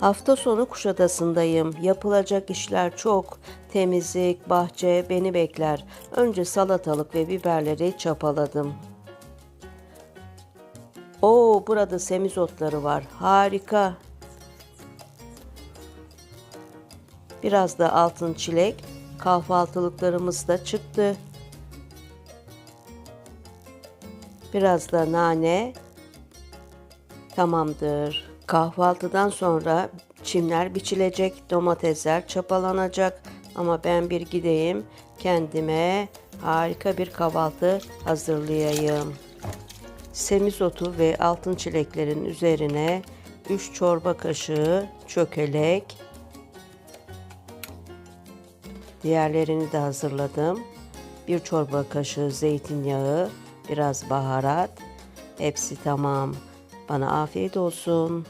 Hafta sonu Kuşadası'ndayım. Yapılacak işler çok. Temizlik, bahçe beni bekler. Önce salatalık ve biberleri çapaladım. Oo, burada semizotları var. Harika. Biraz da altın çilek. Kahvaltılıklarımız da çıktı. Biraz da nane. Tamamdır. Kahvaltıdan sonra çimler biçilecek, domatesler çapalanacak. Ama ben bir gideyim kendime harika bir kahvaltı hazırlayayım. Semizotu ve altın çileklerin üzerine 3 çorba kaşığı çökelek. Diğerlerini de hazırladım. Bir çorba kaşığı zeytinyağı, biraz baharat. Hepsi tamam. Bana afiyet olsun.